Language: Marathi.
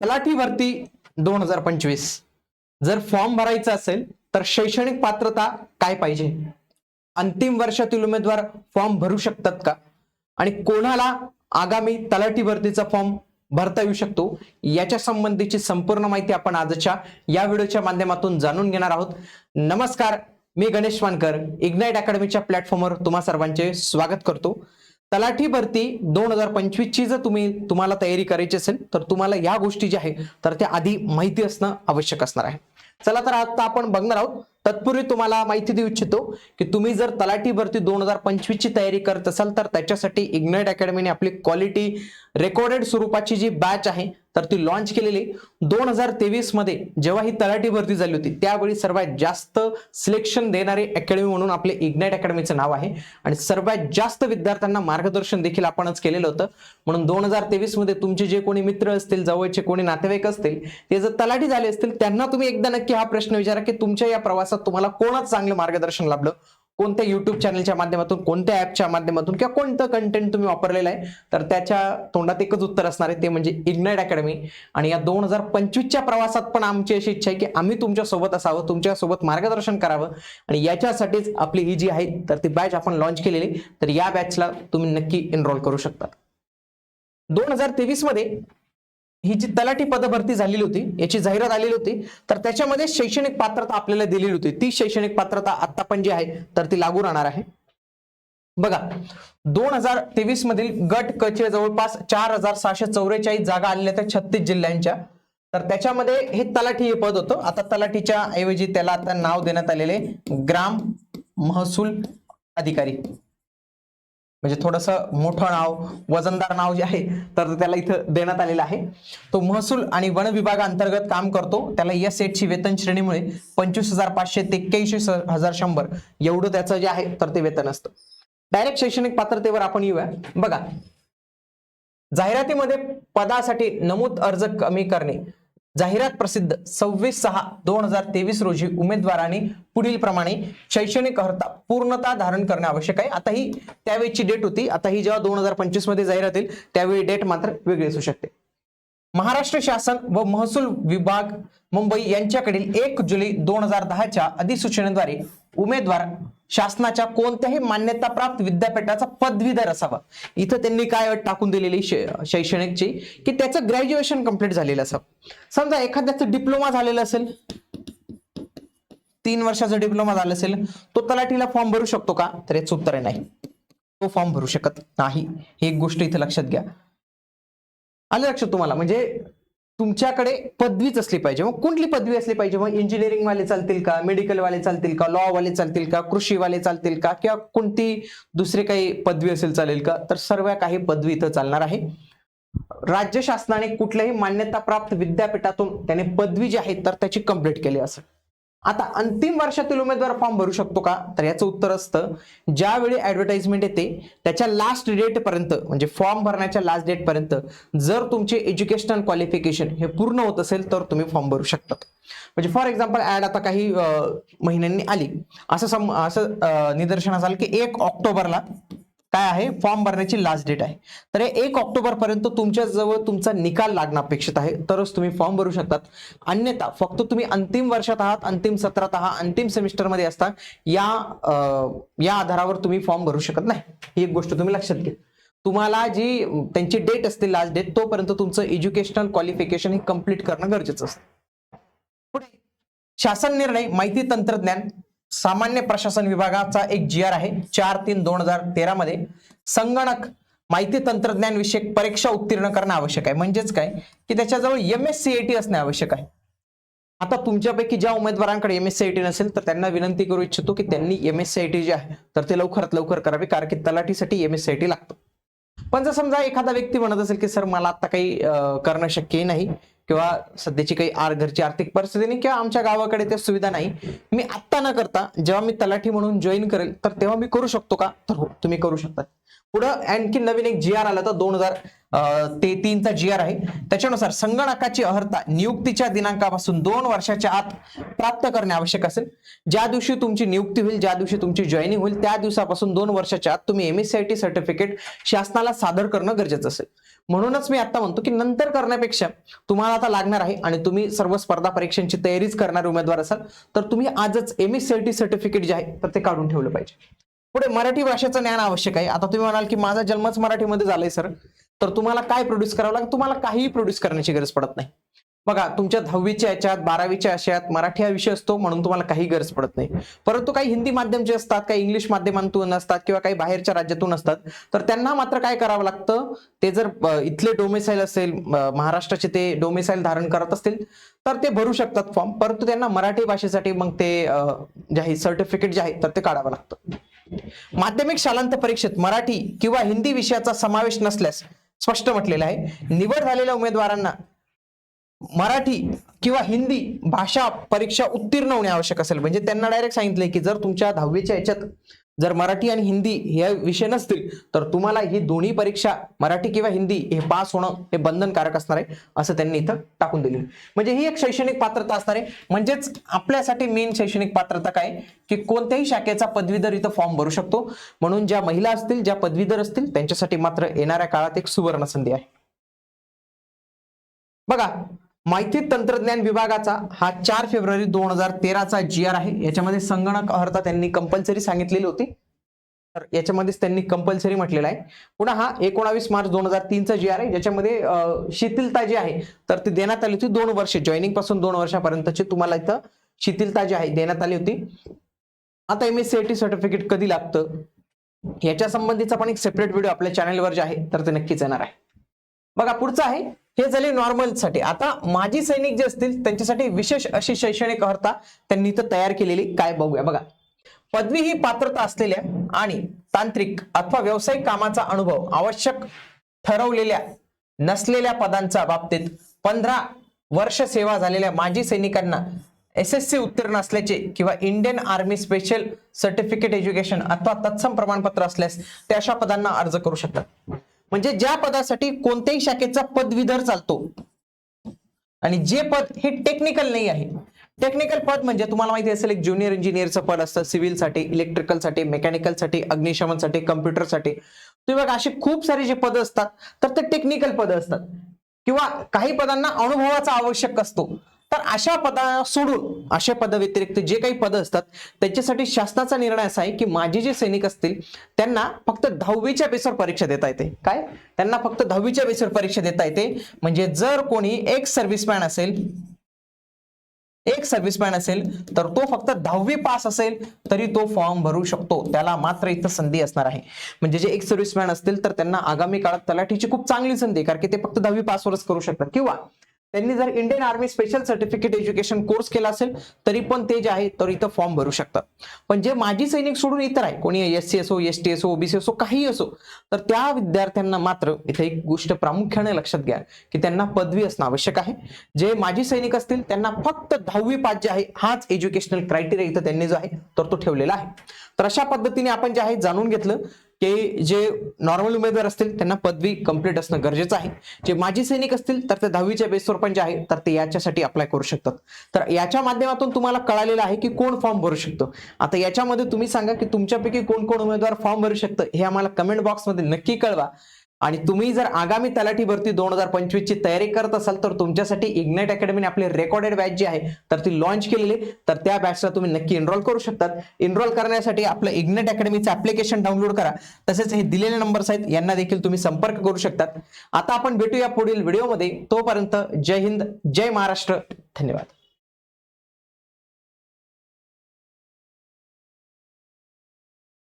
तलाठी भरती दोन हजार पंचवीस. जर फॉर्म भरायचा असेल तर शैक्षणिक पात्रता काय पाहिजे? अंतिम वर्षातील उमेदवार फॉर्म भरू शकतात का? आणि कोणाला आगामी तलाठी भरतीचा फॉर्म भरता येऊ शकतो? याच्या संबंधीची संपूर्ण माहिती आपण आजच्या या व्हिडिओच्या माध्यमातून जाणून घेणार आहोत. नमस्कार मी गणेश वानकर इग्नाइट अकॅडमीच्या प्लॅटफॉर्मवर तुम्हा सर्वांचे स्वागत करतो. तलाठी भरती दोन हजार पंचवीसची जर तुम्ही तुम्हाला तयारी करायची असेल तर तुम्हाला या गोष्टी ज्या आहे तर त्या आधी माहिती असणं आवश्यक असणार आहे. चला तर आता आपण बघणार आहोत. तत्पूर्वी तुम्हाला माहिती देऊ इच्छितो की तुम्ही जर तलाठी भरती दोन हजार पंचवीसची तयारी करत असाल तर त्याच्यासाठी इग्नाइट अकॅडमीने आपली क्वालिटी रेकॉर्डेड स्वरूपाची जी बॅच आहे तर ती लॉन्च केलेली दोन हजार तेवीसमध्ये जेव्हा ही तलाठी भरती झाली होती त्यावेळी सर्वात जास्त सिलेक्शन देणारी अकॅडमी म्हणून आपले इग्नाइट अकॅडमीचं नाव आहे. आणि सर्वात जास्त विद्यार्थ्यांना मार्गदर्शन देखील आपणच केलेलं होतं. म्हणून दोन हजार तेवीसमध्ये तुमचे जे कोणी मित्र असतील जवळचे कोणी नातेवाईक असतील ते जर तलाठी झाले असतील त्यांना तुम्ही एकदा नक्की हा प्रश्न विचारा की तुमच्या या प्रवासात तुम्हाला कोणाच चांगलं मार्गदर्शन लाभलं? कोणत्या युट्यूब चॅनलच्या माध्यमातून कोणत्या ऍपच्या माध्यमातून किंवा कोणतं कंटेंट तुम्ही वापरलेलं आहे तर त्याच्या तोंडात एकच उत्तर असणार आहे ते म्हणजे इग्नाईट अकॅडमी आणि या दोन हजार पंचवीसच्या प्रवासात पण आमची अशी इच्छा आहे की आम्ही तुमच्यासोबत असावं तुमच्यासोबत मार्गदर्शन करावं. आणि याच्यासाठीच आपली ही जी आहे तर ती बॅच आपण लॉन्च केलेली तर या बॅचला तुम्ही नक्की एनरोल करू शकता. दोन हजार तेवीसमध्ये ही जी तलाठी पदभरती झालेली होती याची जाहिरात आलेली होती तर त्याच्यामध्ये शैक्षणिक पात्रता आपल्याला दिलेली होती. ती शैक्षणिक पात्रता आता पण जी आहे तर ती लागू राहणार आहे. बघा दोन हजार तेवीस मधील गट कचे जवळपास चार हजार सहाशे चौवेचाळीस जागा आलेल्या त्या छत्तीस जिल्ह्यांच्या. तर त्याच्यामध्ये हे तलाठी हे पद होतं. आता तलाठीच्या ऐवजी त्याला आता नाव देण्यात आलेले ग्राम महसूल अधिकारी. म्हणजे थोडंसं मोठं नाव वजनदार नाव जे आहे तर त्याला इथं देण्यात आलेलं आहे. तो महसूल आणि वन विभागाअंतर्गत काम करतो. त्याला या सेटची वेतन श्रेणीमुळे पंचवीस हजार पाचशे ते एक्क्याऐंशी हजार शंभर एवढं त्याचं जे आहे तर ते वेतन असतं. डायरेक्ट शैक्षणिक पात्रतेवर आपण येऊया. बघा. जाहिरातीमध्ये पदासाठी नमूद अर्ज कमी करणे. जाहिरात प्रसिद्ध सव्वीस सहा दोन हजार तेवीस रोजी उमेदवाराने पुढील प्रमाणे शैक्षणिक अर्हता पूर्णता धारण करणे आवश्यक आहे. आता ही त्यावेळीची डेट होती. आता ही जेव्हा दोन हजार पंचवीसमध्ये जाहिरात येईल त्यावेळी डेट मात्र वेगळी असू शकते. महाराष्ट्र शासन व महसूल विभाग मुंबई यांच्याकडील एक जुलै दोन हजार दहाच्या अधिसूचनेद्वारे उमेदवार शासनाच्या कोणत्याही मान्यताप्राप्त विद्यापीठाचा पदवीधर असावा. इथं त्यांनी काय अट टाकून दिलेली शैक्षणिकची? की त्याचं ग्रॅज्युएशन कंप्लीट झालेलं असावं. समजा एखाद्याचं डिप्लोमा झालेलं असेल तीन वर्षाचा डिप्लोमा झाला असेल तो तलाठीला फॉर्म भरू शकतो का? तर याचं उत्तर आहे नाही. तो फॉर्म भरू शकत नाही. ही एक गोष्ट इथे लक्षात घ्या. आलं लक्षात तुम्हाला? म्हणजे तुमच्याकडे पदवीच असली पाहिजे. मग कुठली पदवी असली पाहिजे? मग इंजिनिअरिंग वाले चालतील का? मेडिकल वाले चालतील का? लॉ वाले चालतील का? कृषी वाले चालतील का? किंवा कोणती दुसरी काही पदवी असेल चालेल का? तर सर्व काही पदवी इथं चालणार आहे. राज्य शासनाने कुठल्याही मान्यताप्राप्त विद्यापीठातून त्याने पदवी जी आहे तर त्याची कंप्लीट केली असेल. आता अंतिम वर्षातील उमेदवार फॉर्म भरू शकतो का? तर याचं उत्तर असतं ज्यावेळी ऍडव्हर्टाइजमेंट येते त्याच्या लास्ट डेट पर्यंत म्हणजे फॉर्म भरण्याच्या लास्ट डेट पर्यंत जर तुमचे एज्युकेशनल क्वालिफिकेशन हे पूर्ण होत असेल तर तुम्ही फॉर्म भरू शकता. म्हणजे फॉर एक्झाम्पल ऍड आता काही महिन्यांनी आली. असं सम असं निदर्शन निदर्शनास आलं की एक ऑक्टोबरला काय आहे? फॉर्म भरण्याची लास्ट डेट आहे. तर एक ऑक्टोबर पर्यंत तुमच्या जवळ तुमचा निकाल लागणं अपेक्षित आहे. तरच तुम्ही फॉर्म भरू शकतात. अन्यथा फक्त तुम्ही अंतिम वर्षात आहात अंतिम सत्रात आहात अंतिम सेमिस्टरमध्ये असता या या आधारावर तुम्ही फॉर्म भरू शकत नाही. ही एक गोष्ट तुम्ही लक्षात घ्या. तुम्हाला जी त्यांची डेट असते लास्ट डेट तोपर्यंत तुमचं एज्युकेशनल क्वालिफिकेशन हे कंप्लीट करणं गरजेचं असतं. पुढे शासन निर्णय माहिती तंत्रज्ञान सामान्य प्रशासन विभागाचा एक जी आर आहे. चार तीन दोन हजार तेरा मध्ये संगणक माहिती तंत्रज्ञान विषयक परीक्षा उत्तीर्ण करणं आवश्यक आहे. म्हणजेच काय? की त्याच्याजवळ एम एस सी टी असणे आवश्यक आहे. आता तुमच्यापैकी ज्या उमेदवारांकडे M S C I T नसेल तर त्यांना विनंती करू इच्छितो की त्यांनी M S C I T जे आहे तर ते लवकरात लवकर करावे कारण की तलाठीसाठी M S C I T लागतं. पण जर समजा एखादा व्यक्ती म्हणत असेल की सर मला आता काही करणं शक्य नाही. किंवा सध्याची काही आर घरची आर्थिक परिस्थिती नाही किंवा आमच्या गावाकडे त्या सुविधा नाही मी आत्ता न करता जेव्हा मी तलाठी म्हणून जॉईन करेल तर तेव्हा मी करू शकतो का? तर हो तुम्ही करू शकता. पुढं आणखी नवीन एक जी आर आला तर दोन हजार ते तीनचा जी आर आहे. त्याच्यानुसार संगणकाची अर्हता नियुक्तीच्या दिनांकापासून दोन वर्षाच्या आत प्राप्त करणे आवश्यक असेल. ज्या दिवशी तुमची नियुक्ती होईल ज्या दिवशी तुमची जॉईनिंग होईल त्या दिवसापासून दोन वर्षाच्या आत तुम्ही एमएससीआयटी सर्टिफिकेट शासनाला सादर करणं गरजेचं असेल. म्हणूनच मी आता म्हणतो की नंतर करण्यापेक्षा तुम्हाला आता लागणार आहे आणि तुम्ही सर्व स्पर्धा परीक्षांची तयारीच करणारे उमेदवार असाल तर तुम्ही आजच एमएससीआयटी सर्टिफिकेट जे आहे तर ते काढून ठेवलं पाहिजे. पुढे मराठी भाषेचं ज्ञान आवश्यक आहे. आता तुम्ही म्हणाल की माझा जन्मच मराठीमध्ये झालाय सर. तर तुम्हाला काय प्रोड्यूस करावं लागेल? तुम्हाला काहीही प्रोड्यूस करण्याची गरज पडत नाही. बघा तुमच्या दहावीच्या याच्यात बारावीच्या याच्यात मराठी हा विषय असतो म्हणून तुम्हाला काही गरज पडत नाही. परंतु काही हिंदी माध्यम जे असतात काही इंग्लिश माध्यमातून असतात किंवा काही बाहेरच्या राज्यातून असतात तर त्यांना मात्र काय करावं लागतं? ते जर इथले डोमेसाईल असेल महाराष्ट्राचे ते डोमेसाईल धारण करत असतील तर ते भरू शकतात फॉर्म परंतु त्यांना मराठी भाषेसाठी मग ते जे आहे सर्टिफिकेट जे आहे तर ते काढावं लागतं. माध्यमिक शालांत परीक्षेत मराठी किंवा हिंदी विषयाचा समावेश नसल्यास स्पष्ट म्हटलेलं आहे. निवड झालेल्या उमेदवारांना मराठी किंवा हिंदी भाषा परीक्षा उत्तीर्ण होणे आवश्यक असेल. म्हणजे त्यांना डायरेक्ट सांगितलंय की जर तुमच्या दहावीच्या याच्यात जर मराठी आणि हिंदी हे विषय नसतील तर तुम्हाला ही दोन्ही परीक्षा मराठी किंवा हिंदी हे पास होणं हे बंधनकारक असणार आहे असं त्यांनी इथं टाकून दिलेलं म्हणजे ही एक शैक्षणिक पात्रता असणार आहे. म्हणजेच आपल्यासाठी मेन शैक्षणिक पात्रता काय? की कोणत्याही शाखेचा पदवीधर इथं फॉर्म भरू शकतो. म्हणून ज्या महिला असतील ज्या पदवीधर असतील त्यांच्यासाठी मात्र येणाऱ्या काळात एक सुवर्ण संधी आहे. बघा माहिती तंत्रज्ञान विभागाचा हा चार फेब्रुवारी दोन हजार तेराचा जी आर आहे. याच्यामध्ये संगणक अर्हता त्यांनी कंपल्सरी सांगितलेली होती. तर याच्यामध्येच त्यांनी कंपल्सरी म्हटलेला आहे. पुन्हा हा एकोणावीस मार्च दोन हजार तीनचा जी आर आहे. ज्याच्यामध्ये शिथिलता जी आहे तर ती देण्यात आली होती दोन वर्ष. जॉईनिंगपासून दोन वर्षापर्यंतची तुम्हाला इथं शिथिलता जी आहे देण्यात आली होती. आता M S C I T certificate कधी लागतं? याच्या संबंधीचा पण एक सेपरेट व्हिडिओ आपल्या चॅनलवर जे आहे तर ते नक्कीच येणार आहे. बघा पुढचं आहे. हे झाले नॉर्मलसाठी. आता माजी सैनिक जे असतील त्यांच्यासाठी विशेष अशी शैक्षणिक अर्हता त्यांनी इथं तयार केलेली. काय बघूया. बघा पदवी ही पात्रता असलेल्या आणि तांत्रिक अथवा व्यावसायिक कामाचा अनुभव आवश्यक ठरवलेल्या नसलेल्या पदांच्या बाबतीत पंधरा वर्ष सेवा झालेल्या माजी सैनिकांना एस एस सी उत्तीर्ण असल्याचे किंवा Indian army special certificate education अथवा तत्सम प्रमाणपत्र असल्यास ते अशा पदांना अर्ज करू शकतात. म्हणजे ज्या पदासाठी कोणत्याही शाखेचा पदवीधर चालतो. आणि जे पद हे टेक्निकल नाही आहे. टेक्निकल पद म्हणजे तुम्हाला माहिती असेल एक ज्युनियर इंजिनियरचं पद असतं सिव्हिलसाठी इलेक्ट्रिकलसाठी मेकॅनिकलसाठी अग्निशमनसाठी कम्प्युटरसाठी तुम्ही बघा असे खूप सारे जे पद असतात तर ते टेक्निकल पद असतात. किंवा काही पदांना अनुभवाचा आवश्यक असतो. तर अशा पदा सोडून अशा पद व्यतिरिक्त जे काही पद असतात त्याच्यासाठी शासनाचा निर्णय असा आहे की माझे जे सैनिक असतील त्यांना फक्त दहावीच्या बेसवर परीक्षा देता येते. काय? त्यांना फक्त दहावीच्या बेसवर परीक्षा देता येते. म्हणजे जर कोणी एक सर्व्हिसमॅन असेल एक सर्व्हिसमॅन असेल तर तो फक्त दहावी पास असेल तरी तो फॉर्म भरू शकतो. त्याला मात्र इथं संधी असणार आहे. म्हणजे जे एक सर्व्हिसमॅन असतील तर त्यांना आगामी काळात तलाठीची खूप चांगली संधी कारण की ते फक्त दहावी पासवरच करू शकतात. किंवा त्यांनी जर Indian army special certificate education course केला असेल तरी पण ते जे आहे तर इथं फॉर्म भरू शकतात. पण जे माजी सैनिक सोडून इतर आहे कोणी एस सी असो एस टी असो ओबीसी असो काही असो तर त्या विद्यार्थ्यांना मात्र इथे एक गोष्ट प्रामुख्याने लक्षात घ्या की त्यांना पदवी असणं आवश्यक आहे. जे माजी सैनिक असतील त्यांना फक्त दहावी पाच जे आहे हाच एज्युकेशनल क्रायटेरिया इथं त्यांनी जो आहे तर तो ठेवलेला आहे. तर अशा पद्धतीने आपण जे आहे जाणून घेतलं की जे नॉर्मल उमेदवार असतील त्यांना पदवी कंप्लीट असणं गरजेचं आहे. जे माजी सैनिक असतील तर ते दहावीच्या बेसवर पण जे आहे तर ते याच्यासाठी अप्लाय करू शकतात. तर याच्या माध्यमातून तुम्हाला कळालेलं आहे की कोण फॉर्म भरू शकतो. आता याच्यामध्ये तुम्ही सांगा की तुमच्यापैकी कोण कोण उमेदवार फॉर्म भरू शकतं हे आम्हाला कमेंट बॉक्समध्ये नक्की कळवा. आणि तुम्ही जर आगामी तलाठी भरती दोन हजार पंचवीसची तयारी करत असाल तर तुमच्यासाठी इग्नाइट अकॅडमीने आपली रेकॉर्डेड बॅच जी आहे तर ती लॉन्च केलेली तर त्या बॅचला तुम्ही नक्की एनरोल करू शकतात. एनरोल करण्यासाठी आपलं इग्नाइट अकॅडमीचं ऍप्लिकेशन डाउनलोड करा. तसेच हे दिलेले नंबर्स आहेत यांना देखील तुम्ही संपर्क करू शकतात. आता आपण भेटूया पुढील व्हिडिओमध्ये तोपर्यंत जय हिंद जय महाराष्ट्र. धन्यवाद.